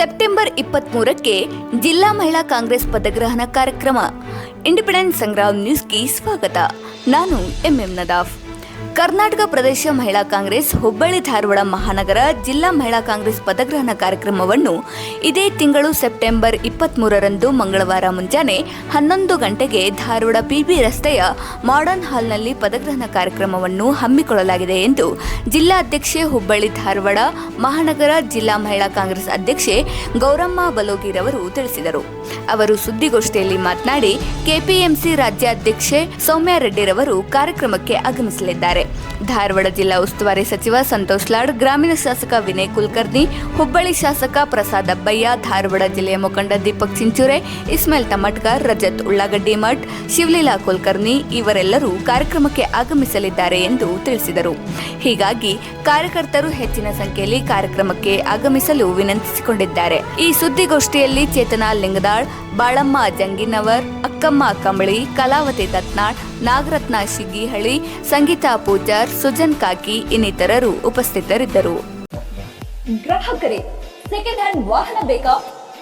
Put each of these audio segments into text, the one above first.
September ಇಪ್ಪತ್ಮೂರಕ್ಕೆ ಜಿಲ್ಲಾ ಮಹಿಳಾ ಕಾಂಗ್ರೆಸ್ ಪದಗ್ರಹಣ ಕಾರ್ಯಕ್ರಮ. ಇಂಡಿಪೆಂಡೆಂಟ್ ಸಂಗ್ರಾಮ್ ನ್ಯೂಸ್ಗೆ ಸ್ವಾಗತ. ನಾನು ಎಂಎಂ ನದಾಫ್. ಕರ್ನಾಟಕ ಪ್ರದೇಶ ಮಹಿಳಾ ಕಾಂಗ್ರೆಸ್ ಹುಬ್ಬಳ್ಳಿ ಧಾರವಾಡ ಮಹಾನಗರ ಜಿಲ್ಲಾ ಮಹಿಳಾ ಕಾಂಗ್ರೆಸ್ ಪದಗ್ರಹಣ ಕಾರ್ಯಕ್ರಮವನ್ನು ಇದೇ ತಿಂಗಳು ಸೆಪ್ಟೆಂಬರ್ ಇಪ್ಪತ್ಮೂರರಂದು ಮಂಗಳವಾರ ಮುಂಜಾನೆ ಹನ್ನೊಂದು ಗಂಟೆಗೆ ಧಾರವಾಡ ಪಿಬಿ ರಸ್ತೆಯ ಮಾಡರ್ನ್ ಹಾಲ್ನಲ್ಲಿ ಪದಗ್ರಹಣ ಕಾರ್ಯಕ್ರಮವನ್ನು ಹಮ್ಮಿಕೊಳ್ಳಲಾಗಿದೆ ಎಂದು ಜಿಲ್ಲಾಧ್ಯಕ್ಷೆ ಹುಬ್ಬಳ್ಳಿ ಧಾರವಾಡ, ಮಹಾನಗರ ಜಿಲ್ಲಾ ಮಹಿಳಾ ಕಾಂಗ್ರೆಸ್ ಅಧ್ಯಕ್ಷೆ ಗೌರಮ್ಮ ಬಲೋಗಿರವರು ತಿಳಿಸಿದರು. ಅವರು ಸುದ್ದಿಗೋಷ್ಠಿಯಲ್ಲಿ ಮಾತನಾಡಿ, ಕೆಪಿಎಂಸಿ ರಾಜ್ಯಾಧ್ಯಕ್ಷೆ ಸೌಮ್ಯ ರೆಡ್ಡಿರವರು ಕಾರ್ಯಕ್ರಮಕ್ಕೆ ಆಗಮಿಸಲಿದ್ದಾರೆ. ಧಾರವಾಡ ಜಿಲ್ಲಾ ಉಸ್ತುವಾರಿ ಸಚಿವ ಸಂತೋಷ್ ಲಾಡ್, ಗ್ರಾಮೀಣ ಶಾಸಕ ವಿನಯ್ ಕುಲಕರ್ಣಿ, ಹುಬ್ಬಳ್ಳಿ ಶಾಸಕ ಪ್ರಸಾದ್ ಅಬ್ಬಯ್ಯ, ಧಾರವಾಡ ಜಿಲ್ಲೆಯ ಮುಖಂಡ ದೀಪಕ್ ಚಿಂಚುರೆ, ಇಸ್ಮಾಯಿಲ್ ತಮಟ್ಕರ್ ರಜತ್ ಉಳ್ಳಾಗಡ್ಡಿ ಮಠ್, ಶಿವಲೀಲಾ ಕುಲಕರ್ಣಿ ಇವರೆಲ್ಲರೂ ಕಾರ್ಯಕ್ರಮಕ್ಕೆ ಆಗಮಿಸಲಿದ್ದಾರೆ ಎಂದು ತಿಳಿಸಿದರು. ಹೀಗಾಗಿ ಕಾರ್ಯಕರ್ತರು ಹೆಚ್ಚಿನ ಸಂಖ್ಯೆಯಲ್ಲಿ ಕಾರ್ಯಕ್ರಮಕ್ಕೆ ಆಗಮಿಸಲು ವಿನಂತಿಸಿಕೊಂಡಿದ್ದಾರೆ. ಈ ಸುದ್ದಿಗೋಷ್ಠಿಯಲ್ಲಿ ಚೇತನಾ ಲಿಂಗದಾಳ್, ಬಾಳಮ್ಮ ಜಂಗಿನವರ್, ಅಕ್ಕಮ್ಮ ಕಂಬಳಿ, ಕಲಾವತಿ ದತ್ನಾಳ್ ನಾಗರತ್ನ ಶಿಗ್ಗಿಹಳ್ಳಿ ಸಂಗೀತಾ ಪೂಜಾರ್, ಸುಜನ್ ಕಾಕಿ ಇನ್ನಿತರರು ಉಪಸ್ಥಿತರಿದ್ದರು. ಗ್ರಾಹಕರೇ ಸೆಕೆಂಡ್ ಹ್ಯಾಂಡ್ ವಾಹನ ಬೇಕಾ?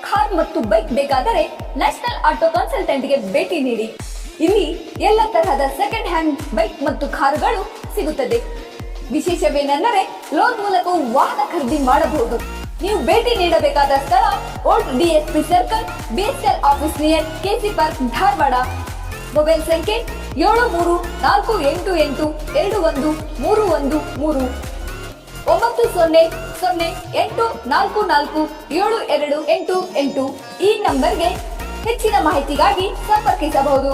ಕಾರ್ ಮತ್ತು ಬೈಕ್ ಬೇಕಾದರೆ ನ್ಯಾಷನಲ್ ಆಟೋ ಕನ್ಸಲ್ಟೆಂಟ್ಗೆ ಭೇಟಿ ನೀಡಿ. ಇಲ್ಲಿ ಎಲ್ಲ ತರಹದ ಸೆಕೆಂಡ್ ಹ್ಯಾಂಡ್ ಬೈಕ್ ಮತ್ತು ಕಾರುಗಳು ಸಿಗುತ್ತದೆ. ವಿಶೇಷವೇನೆಂದರೆ ಲೋನ್ ಮೂಲಕ ವಾಹನ ಖರೀದಿ ಮಾಡಬಹುದು. ನೀವು ಭೇಟಿ ನೀಡಬೇಕಾದ ಸ್ಥಳ old DSP circle BSL office near KC park Dharwad. Mobile ಸಂಖ್ಯೆ ಏಳು ಮೂರು ನಾಲ್ಕು, ಎಂಟು ಎಂಟು, ಎರಡು, ಒಂದು, ಮೂರು ಒಂದು, ಮೂರು. ಒಂಬತ್ತು, ಸೊನ್ನೆ ಸೊನ್ನೆ, ಎಂಟು, ನಾಲ್ಕು ನಾಲ್ಕು, ಏಳು, ಎರಡು, ಎಂಟು ಎಂಟು. ಈ ನಂಬರ್ಗೆ ಹೆಚ್ಚಿನ ಮಾಹಿತಿಗಾಗಿ ಸಂಪರ್ಕಿಸಬಹುದು.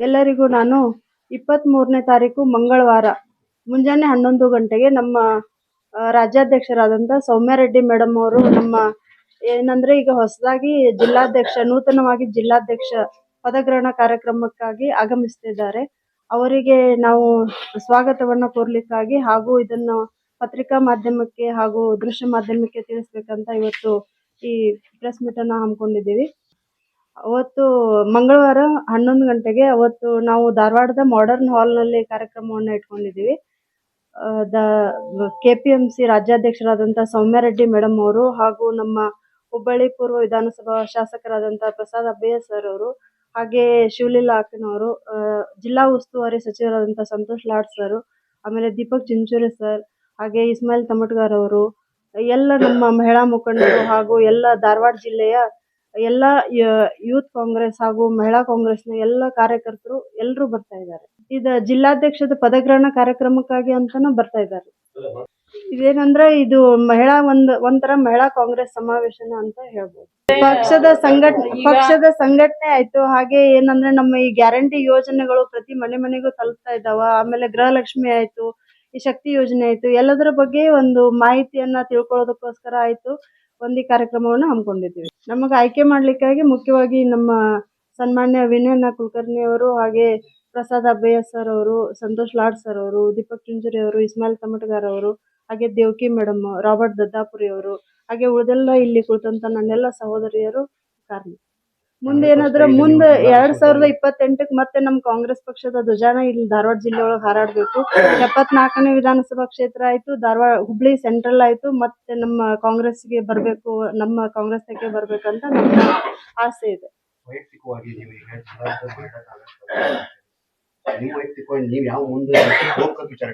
ಎಲ್ಲರಿಗೂ ನಾನು ಇಪ್ಪತ್ತ್ ಮೂರನೇ ತಾರೀಕು ಮಂಗಳವಾರ, ಮುಂಜಾನೆ ಹನ್ನೊಂದು ಗಂಟೆಗೆ ನಮ್ಮ ರಾಜ್ಯಾಧ್ಯಕ್ಷರಾದಂಥ ಸೌಮ್ಯಾರೆಡ್ಡಿ ಮೇಡಮ್ ಅವರು ನಮ್ಮ ಏನಂದ್ರೆ ಈಗ ಹೊಸದಾಗಿ ಜಿಲ್ಲಾಧ್ಯಕ್ಷ, ನೂತನವಾಗಿ ಜಿಲ್ಲಾಧ್ಯಕ್ಷ ಪದಗ್ರಹಣ ಕಾರ್ಯಕ್ರಮಕ್ಕಾಗಿ ಆಗಮಿಸ್ತಿದ್ದಾರೆ. ಅವರಿಗೆ ನಾವು ಸ್ವಾಗತವನ್ನ ಕೋರ್ಲಿಕ್ಕಾಗಿ ಹಾಗೂ ಇದನ್ನು ಪತ್ರಿಕಾ ಮಾಧ್ಯಮಕ್ಕೆ ಹಾಗೂ ದೃಶ್ಯ ಮಾಧ್ಯಮಕ್ಕೆ ತಿಳಿಸ್ಬೇಕಂತ ಇವತ್ತು ಈ ಪ್ರೆಸ್ ಮೀಟ್ ಅನ್ನ ಹಮ್ಮಿಕೊಂಡಿದ್ದೀವಿ. ಅವತ್ತು ಮಂಗಳವಾರ ಹನ್ನೊಂದು ಗಂಟೆಗೆ ಅವತ್ತು ನಾವು ಧಾರವಾಡದ ಮಾಡರ್ನ್ ಹಾಲ್ನಲ್ಲಿ ಕಾರ್ಯಕ್ರಮವನ್ನು ಇಟ್ಕೊಂಡಿದ್ದೀವಿ. The K P M C ರಾಜ್ಯಾಧ್ಯಕ್ಷರಾದಂಥ Soumya Reddy madam ಅವರು ಹಾಗೂ ನಮ್ಮ ಹುಬ್ಬಳ್ಳಿ ಪೂರ್ವ ವಿಧಾನಸಭಾ ಶಾಸಕರಾದಂತಹ ಪ್ರಸಾದ್ ಅಬ್ಬಯ್ಯ ಸರ್ ಅವರು, ಹಾಗೆ ಶಿವಲೀಲಾ ಅಕ್ಕನವರು ಅಹ್ ಜಿಲ್ಲಾ ಉಸ್ತುವಾರಿ ಸಚಿವರಾದಂತಹ ಸಂತೋಷ್ ಲಾಡ್ ಸರ್ ಆಮೇಲೆ ದೀಪಕ್ ಚಿಂಚೋಳಿ ಸರ್ ಹಾಗೆ ಇಸ್ಮಾಯಿಲ್ ತಮಟ್ಗಾರ್ ಅವರು, ಎಲ್ಲ ನಮ್ಮ ಮಹಿಳಾ ಮುಖಂಡರು ಹಾಗೂ ಎಲ್ಲ ಧಾರವಾಡ ಜಿಲ್ಲೆಯ ಎಲ್ಲ ಯೂತ್ ಕಾಂಗ್ರೆಸ್ ಹಾಗೂ ಮಹಿಳಾ ಕಾಂಗ್ರೆಸ್ನ ಎಲ್ಲ ಕಾರ್ಯಕರ್ತರು ಎಲ್ಲರೂ ಬರ್ತಾ ಇದ್ದಾರೆ. ಇದು ಜಿಲ್ಲಾಧ್ಯಕ್ಷದ ಪದಗ್ರಹಣ ಕಾರ್ಯಕ್ರಮಕ್ಕಾಗಿ ಅಂತಾನು ಬರ್ತಾ ಇದ್ದಾರೆ. ಇದೇನಂದ್ರೆ ಇದು ಮಹಿಳಾ ಒಂದ್, ಒಂಥರ ಮಹಿಳಾ ಕಾಂಗ್ರೆಸ್ ಸಮಾವೇಶನ ಅಂತ ಹೇಳ್ಬೋದು. ಪಕ್ಷದ ಸಂಘಟನೆ ಪಕ್ಷದ ಸಂಘಟನೆ ಆಯ್ತು. ಹಾಗೆ ಏನಂದ್ರೆ ನಮ್ಮ ಈ ಗ್ಯಾರಂಟಿ ಯೋಜನೆಗಳು ಪ್ರತಿ ಮನೆ ಮನೆಗೂ ತಲುಪ್ತಾ ಇದಾವ ಆಮೇಲೆ ಗೃಹಲಕ್ಷ್ಮಿ ಆಯ್ತು, ಈ ಶಕ್ತಿ ಯೋಜನೆ ಆಯ್ತು. ಎಲ್ಲದರ ಬಗ್ಗೆ ಒಂದು ಮಾಹಿತಿಯನ್ನ ತಿಳ್ಕೊಳ್ಳೋದಕ್ಕೋಸ್ಕರ ಆಯ್ತು. ಒಂದು ಕಾರ್ಯಕ್ರಮವನ್ನ ಹಮ್ಮಿಕೊಂಡಿದ್ದೀವಿ. ನಮಗೆ ಆಯ್ಕೆ ಮಾಡ್ಲಿಕ್ಕಾಗಿ ಮುಖ್ಯವಾಗಿ ನಮ್ಮ ಸನ್ಮಾನ್ಯ ವಿನಯನ ಕುಲಕರ್ಣಿ ಅವರು ಹಾಗೆ ಪ್ರಸಾದ್ ಅಬ್ಬಯ್ಯ ಸರ್ ಅವರು, ಸಂತೋಷ್ ಲಾಡ್ ಸರ್ ಅವರು, ದೀಪಕ್ ಚುಂಜುರಿ ಅವರು, ಇಸ್ಮಾಯಿಲ್ ತಮಟಗಾರ್ ಅವರು ಹಾಗೆ ದೇವಕಿ ಮೇಡಮ್ ರಾಬರ್ಟ್ ದದ್ದಾಪುರಿ ಅವರು ಹಾಗೆ ಉಳಿದೆಲ್ಲ ಇಲ್ಲಿ ಕುಳಿತಂತ ನನ್ನೆಲ್ಲ ಸಹೋದರಿಯರು ಕಾರಣ. ಮುಂದೆ ಏನಾದ್ರೆ ಮುಂದೆ ಎರಡ್ ಸಾವಿರದ ಇಪ್ಪತ್ತೆಂಟಕ್ಕೆ ಮತ್ತೆ ನಮ್ಮ ಕಾಂಗ್ರೆಸ್ ಪಕ್ಷದ ಧ್ವಜಾನ ಇಲ್ಲಿ ಧಾರವಾಡ ಜಿಲ್ಲೆ ಒಳಗೆ ಹಾರಾಡ್ಬೇಕು. ಎಪ್ಪತ್ನಾಲ್ಕನೇ ವಿಧಾನಸಭಾ ಕ್ಷೇತ್ರ ಆಯ್ತು ಧಾರವಾಡ ಹುಬ್ಳಿ ಸೆಂಟ್ರಲ್ ಆಯ್ತು ಮತ್ತೆ ನಮ್ಮ ಕಾಂಗ್ರೆಸ್ಗೆ ಬರ್ಬೇಕು ನಮ್ಮ ಕಾಂಗ್ರೆಸ್ಗೆ ಬರ್ಬೇಕಂತ ನಮ್ಮ ಆಸೆ ಇದೆ. ವೈಯಕ್ತಿಕವಾಗಿ ನೀವು ಯಾವ ಮುಂದೆ ವಿಚಾರ?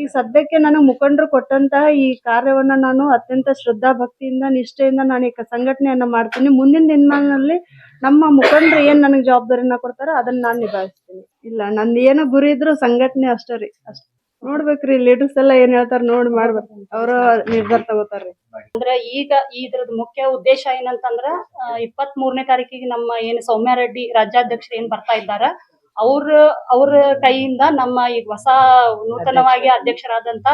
ಈಗ ಸದ್ಯಕ್ಕೆ ನಾನು ಮುಖಂಡರು ಕೊಟ್ಟಂತಹ ಈ ಕಾರ್ಯವನ್ನ ನಾನು ಅತ್ಯಂತ ಶ್ರದ್ಧಾ ಭಕ್ತಿಯಿಂದ ನಿಷ್ಠೆಯಿಂದ ನಾನು ಈ ಸಂಘಟನೆಯನ್ನ ಮಾಡ್ತೀನಿ. ಮುಂದಿನ ದಿನಮಾನದಲ್ಲಿ ನಮ್ಮ ಮುಖಂಡರು ಏನ್ ನನಗೆ ಜವಾಬ್ದಾರಿನ ಕೊಡ್ತಾರ ಅದನ್ನ ನಾನು ನಿಭಾಯಿಸ್ತೀನಿ. ಇಲ್ಲ ನಂದು ಏನೋ ಗುರಿ ಇದ್ರು ಸಂಘಟನೆ ಅಷ್ಟೇ ರೀ. ಅಷ್ಟೇ ನೋಡ್ಬೇಕ್ರಿ ಲೀಡರ್ಸ್ ಎಲ್ಲ ಏನ್ ಹೇಳ್ತಾರ ನೋಡಿ ಮಾಡ್ಬೇಕು. ಅವ್ರ ನಿರ್ಧಾರ ತಗೋತಾರ್ರಿ ಅಂದ್ರ ಈಗ ಇದ್ರದ್ ಮುಖ್ಯ ಉದ್ದೇಶ ಏನಂತಂದ್ರ ಇಪ್ಪತ್ತ್ ಮೂರನೇ ತಾರೀಕಿಗೆ ನಮ್ಮ ಏನು ಸೌಮ್ಯ ರೆಡ್ಡಿ ರಾಜ್ಯಾಧ್ಯಕ್ಷರು ಏನ್ ಬರ್ತಾ ಇದ್ದಾರ ಅವ್ರ ಅವ್ರ ಕೈಯಿಂದ ನಮ್ಮ ಈಗ ಹೊಸ ನೂತನವಾಗಿ ಅಧ್ಯಕ್ಷರಾದಂತ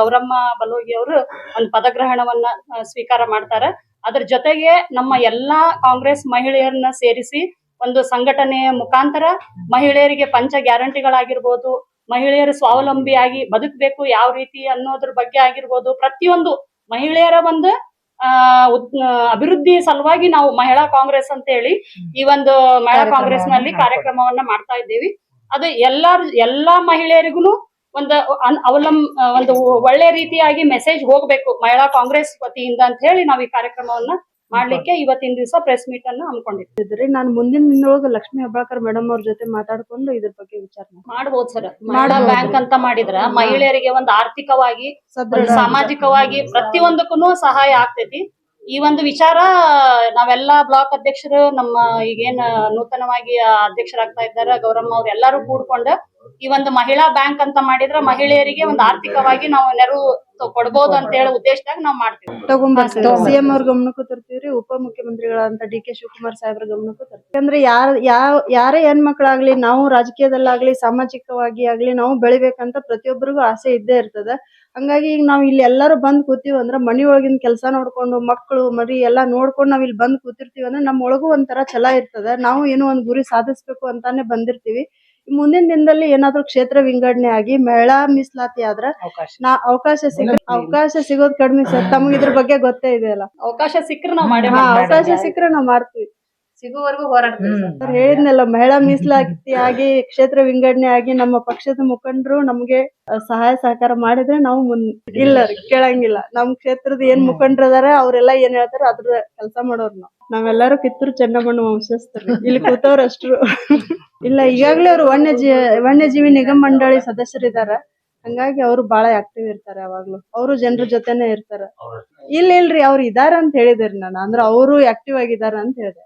ಗೌರಮ್ಮ ಬಲೋಗಿ ಅವರು ಒಂದು ಪದಗ್ರಹಣವನ್ನ ಸ್ವೀಕಾರ ಮಾಡ್ತಾರೆ. ಅದ್ರ ಜೊತೆಗೆ ನಮ್ಮ ಎಲ್ಲಾ ಕಾಂಗ್ರೆಸ್ ಮಹಿಳೆಯರನ್ನ ಸೇರಿಸಿ ಒಂದು ಸಂಘಟನೆಯ ಮುಖಾಂತರ ಮಹಿಳೆಯರಿಗೆ ಪಂಚ ಗ್ಯಾರಂಟಿಗಳಾಗಿರ್ಬೋದು ಮಹಿಳೆಯರು ಸ್ವಾವಲಂಬಿಯಾಗಿ ಬದುಕಬೇಕು ಯಾವ ರೀತಿ ಅನ್ನೋದ್ರ ಬಗ್ಗೆ ಆಗಿರ್ಬೋದು ಪ್ರತಿಯೊಂದು ಮಹಿಳೆಯರ ಒಂದು ಅಭಿವೃದ್ಧಿ ಸಲುವಾಗಿ ನಾವು ಮಹಿಳಾ ಕಾಂಗ್ರೆಸ್ ಅಂತ ಹೇಳಿ ಈ ಒಂದು ಮಹಿಳಾ ಕಾಂಗ್ರೆಸ್ನಲ್ಲಿ ಕಾರ್ಯಕ್ರಮವನ್ನ ಮಾಡ್ತಾ ಇದ್ದೀವಿ. ಅದು ಎಲ್ಲಾರ್ ಎಲ್ಲಾ ಮಹಿಳೆಯರಿಗೂ ಒಂದು ಅವಲಂ ಒಂದು ಒಳ್ಳೆ ರೀತಿಯಾಗಿ ಮೆಸೇಜ್ ಹೋಗ್ಬೇಕು ಮಹಿಳಾ ಕಾಂಗ್ರೆಸ್ ವತಿಯಿಂದ ಅಂತ ಹೇಳಿ ನಾವು ಈ ಕಾರ್ಯಕ್ರಮವನ್ನ ಮಾಡ್ಲಿಕ್ಕೆ ಇವತ್ತಿನ ದಿವಸ ಪ್ರೆಸ್ ಮೀಟ್ ಅನ್ನು ಅನ್ಕೊಂಡಿದ್ರಿ ನಾನು ಮುಂದಿನ ದಿನದೊಳಗೆ ಲಕ್ಷ್ಮಿ ಹೆಬ್ಬಾಳ್ಕರ್ ಮೇಡಮ್ ಅವ್ರ ಜೊತೆ ಮಾತಾಡ್ಕೊಂಡು ಇದ್ರ ಬಗ್ಗೆ ವಿಚಾರ. ಮಾಡ್ಬೋದು ಸರ್ ಮಹಿಳಾ ಬ್ಯಾಂಕ್ ಅಂತ ಮಾಡಿದ್ರ ಮಹಿಳೆಯರಿಗೆ ಒಂದು ಆರ್ಥಿಕವಾಗಿ ಸಾಮಾಜಿಕವಾಗಿ ಪ್ರತಿಯೊಂದಕ್ಕೂ ಸಹಾಯ ಆಗ್ತೈತಿ. ಈ ಒಂದು ವಿಚಾರ ನಾವೆಲ್ಲಾ ಬ್ಲಾಕ್ ಅಧ್ಯಕ್ಷರು ನಮ್ಮ ಈಗೇನ್ ನೂತನವಾಗಿ ಅಧ್ಯಕ್ಷರಾಗ್ತಾ ಇದ್ದಾರೆ ಗೌರಮ್ಮ ಅವ್ರು ಎಲ್ಲಾರು ಕೂಡ್ಕೊಂಡ ಈ ಒಂದು ಮಹಿಳಾ ಬ್ಯಾಂಕ್ ಅಂತ ಮಾಡಿದ್ರ ಮಹಿಳೆಯರಿಗೆ ಒಂದು ಆರ್ಥಿಕವಾಗಿ ನಾವು ನೆರವು ಕೊಡ್ಬೋದು ಅಂತ ಹೇಳಿ ಉದ್ದೇಶದಾಗ ನಾವು ಮಾಡ್ತೀವಿ. ತಗೊಂಡ್ಬರ್ತೀವಿ ಸಿಎಂ ಅವ್ರ ಗಮನಕ್ಕೂ ತರ್ತೀವ್ರಿ ಉಪಮುಖ್ಯಮಂತ್ರಿಗಳಂತ ಡಿ ಕೆ ಶಿವಕುಮಾರ್ ಸಾಹೇಬ್ರ ಗಮನಕ್ಕೂ ತರ್ತೀವಿ. ಅಂದ್ರೆ ಯಾರ ಯಾವ ಯಾರೇ ಹೆಣ್ಮಕ್ಳಾಗ್ಲಿ ನಾವು ರಾಜಕೀಯದಲ್ಲಾಗ್ಲಿ ಸಾಮಾಜಿಕವಾಗಿ ಆಗ್ಲಿ ನಾವು ಬೆಳಿಬೇಕಂತ ಪ್ರತಿಯೊಬ್ಬರಿಗೂ ಆಸೆ ಇದ್ದೇ ಇರ್ತದ. ಹಂಗಾಗಿ ಈಗ ನಾವ್ ಇಲ್ಲಿ ಎಲ್ಲಾರು ಬಂದ್ ಕೂತೀವಿ ಅಂದ್ರೆ ಮನಿ ಒಳಗಿನ ಕೆಲಸ ನೋಡ್ಕೊಂಡು ಮಕ್ಕಳು ಮರಿ ಎಲ್ಲಾ ನೋಡ್ಕೊಂಡು ನಾವ್ ಇಲ್ಲಿ ಬಂದ್ ಕೂತಿರ್ತೀವಿ ಅಂದ್ರೆ ನಮ್ ಒಳಗೂ ಒಂಥರ ಛಲ ಇರ್ತದ. ನಾವು ಏನೋ ಒಂದ್ ಗುರಿ ಸಾಧಿಸ್ಬೇಕು ಅಂತಾನೆ ಬಂದಿರ್ತೀವಿ. ಮುಂದಿನ ದಿನದಲ್ಲಿ ಏನಾದ್ರು ಕ್ಷೇತ್ರ ವಿಂಗಡಣೆ ಆಗಿ ಮಹಿಳಾ ಮೀಸಲಾತಿ ಆದ್ರ ನಾ ಅವಕಾಶ ಸಿಗ ಅವಕಾಶ ಸಿಗೋದ್ ಕಡಿಮೆ ಸರ್. ತಮ್ಗೆ ಇದ್ರ ಬಗ್ಗೆ ಗೊತ್ತೇ ಇದೆಯಲ್ಲ ಅವಕಾಶ ಸಿಕ್ಕರೆ ನಾವು ಅವಕಾಶ ಸಿಕ್ಕರೆ ನಾವ್ ಮಾಡ್ತೀವಿ. ಸಿಗುವವರೆಗೂ ಹೋರಾಡ್ತಾರೆ ಹೇಳಿದ್ನಲ್ಲ ಮಹಿಳಾ ಮೀಸಲಾತಿ ಆಗಿ ಕ್ಷೇತ್ರ ವಿಂಗಡಣೆ ಆಗಿ ನಮ್ಮ ಪಕ್ಷದ ಮುಖಂಡರು ನಮ್ಗೆ ಸಹಾಯ ಸಹಕಾರ ಮಾಡಿದ್ರೆ ನಾವು ಮುನ್ ಇಲ್ಲ ರೀ ಕೇಳಂಗಿಲ್ಲ. ನಮ್ ಕ್ಷೇತ್ರದ ಏನ್ ಮುಖಂಡರು ಅದಾರ ಅವ್ರೆಲ್ಲಾ ಏನ್ ಹೇಳ್ತಾರ ಅದ್ರ ಕೆಲಸ ಮಾಡೋರ್ ನಾವ್. ನಾವೆಲ್ಲರೂ ಕಿತ್ತೂರು ಚೆನ್ನಬಣ್ಣ ವಂಶಸ್ಥರು. ಇಲ್ಲಿ ಕೂತವ್ರು ಅಷ್ಟ್ರು ಇಲ್ಲ ಈಗಾಗ್ಲೇ ಅವ್ರು ವನ್ಯಜೀವಿ ವನ್ಯಜೀವಿ ನಿಗಮ ಮಂಡಳಿ ಸದಸ್ಯರಿದಾರ. ಹಂಗಾಗಿ ಅವ್ರು ಬಹಳ ಆಕ್ಟಿವ್ ಇರ್ತಾರೆ ಯಾವಾಗ್ಲೂ ಅವರು ಜನರ ಜೊತೆನೆ ಇರ್ತಾರ. ಇಲ್ಲ ಇಲ್ರಿ ಅವ್ರು ಇದಾರ ಅಂತ ಹೇಳಿದ್ರಿ ನಾನು. ಅಂದ್ರೆ ಅವರು ಆಕ್ಟಿವ್ ಆಗಿದಾರ ಅಂತ ಹೇಳಿದೆ.